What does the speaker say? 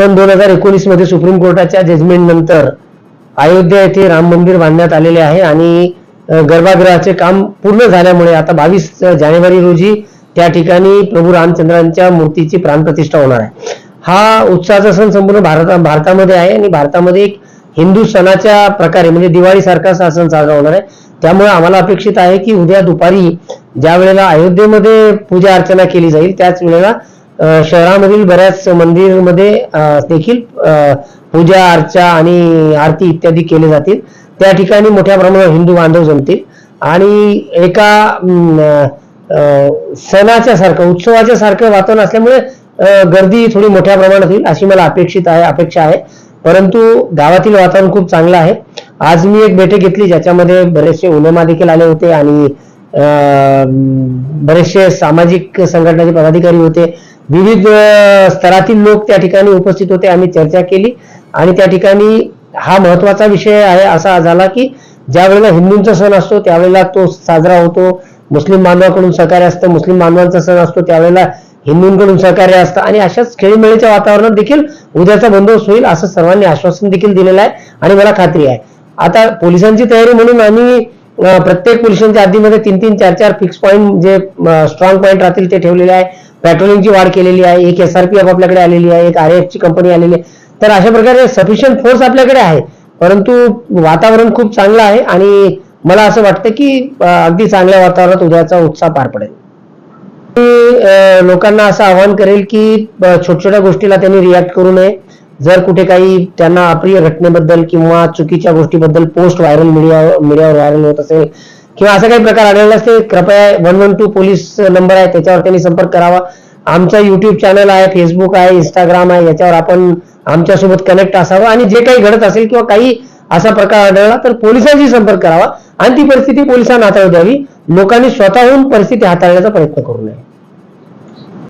सन दोन हजार एकोणीसमध्ये सुप्रीम कोर्टाच्या जजमेंट नंतर अयोध्या येथे राम मंदिर बांधण्यात आलेले आहे आणि गर्भागृहाचे काम पूर्ण झाल्यामुळे आता बावीस जानेवारी रोजी त्या ठिकाणी प्रभू रामचंद्रांच्या मूर्तीची प्राणप्रतिष्ठा होणार आहे. हा उत्साहाचा सण संपूर्ण भारता भारतामध्ये आहे आणि भारतामध्ये एक हिंदू सणाच्या प्रकारे म्हणजे दिवाळी सारखा हा सण साजरा होणार आहे. त्यामुळे आम्हाला अपेक्षित आहे की उद्या दुपारी ज्या वेळेला अयोध्येमध्ये पूजा अर्चना केली जाईल त्याच वेळेला शहरामधील बऱ्याच मंदिरमध्ये देखील पूजा अर्चा आणि आरती इत्यादी केले जातील. त्या ठिकाणी मोठ्या प्रमाणात हिंदू बांधव जमतील. आणि एका सणाच्या सारखं उत्सवाच्या सारखं वातावरण असल्यामुळे गर्दी थोडी मोठ्या प्रमाणात होईल अशी मला अपेक्षित आहे अपेक्षा आहे. परंतु गावातील वातावरण खूप चांगलं आहे. आज मी एक बैठक घेतली ज्याच्यामध्ये बरेचसे उलमा देखील आले होते आणि बरेचसे सामाजिक संघटनाचे पदाधिकारी होते. विविध स्तरातील लोक त्या ठिकाणी उपस्थित होते. आम्ही चर्चा केली. आणि त्या ठिकाणी हा महत्त्वाचा विषय आहे असा झाला की ज्या वेळेला हिंदूंचा सण असतो त्यावेळेला तो साजरा होतो. मुस्लिम बांधवाकडून सहकार्य असतं मुस्लिम बांधवांचा सण असतो त्यावेळेला हिंदूंकडून सहकार्य असतं. आणि अशाच खेळीमेळीच्या वातावरणात देखील उद्याचा बंदोबस्त होईल असं सर्वांनी आश्वासन देखील दिलेलं आहे आणि मला खात्री आहे. आता पोलिसांची तयारी म्हणून आम्ही प्रत्येक पोलिसांच्या आधीमध्ये तीन तीन चार चार फिक्स पॉईंट जे स्ट्रॉंग पॉईंट राहतील ते ठेवलेले आहे. पेट्रोलिंगची वाढ केलेली आहे एक एस आर पी एफ आपल्याकडे आलेली आहे एक आर एफ ची कंपनी आलेली आहे. तर अशा प्रकारे सफिशियंट फोर्स आपल्याकडे आहे. परंतु वातावरण खूप चांगलं आहे आणि मला असं वाटतं की अगदी चांगल्या वातावरणात उद्याचा उत्साह पार पडेल. मी लोकांना असं आवाहन करेल की छोट्या छोट्या गोष्टीला त्यांनी रिॲक्ट करू नये. जर कुठे काही त्यांना अप्रिय घटनेबद्दल किंवा चुकीच्या गोष्टीबद्दल पोस्ट व्हायरल मीडिया मीडियावर व्हायरल होत असेल किंवा असा काही प्रकार आढळला असते कृपया one one two police number आहे त्याच्यावर त्यांनी संपर्क करावा. आमचा युट्यूब चॅनल आहे फेसबुक आहे इंस्टाग्राम आहे याच्यावर आपण आमच्यासोबत कनेक्ट असावं. आणि जे काही घडत असेल किंवा काही असा प्रकार आढळला तर पोलिसांशी संपर्क करावा. आणि ती परिस्थिती पोलिसांना हाताळू द्यावी. लोकांनी स्वतःहून परिस्थिती हाताळण्याचा प्रयत्न करू नये.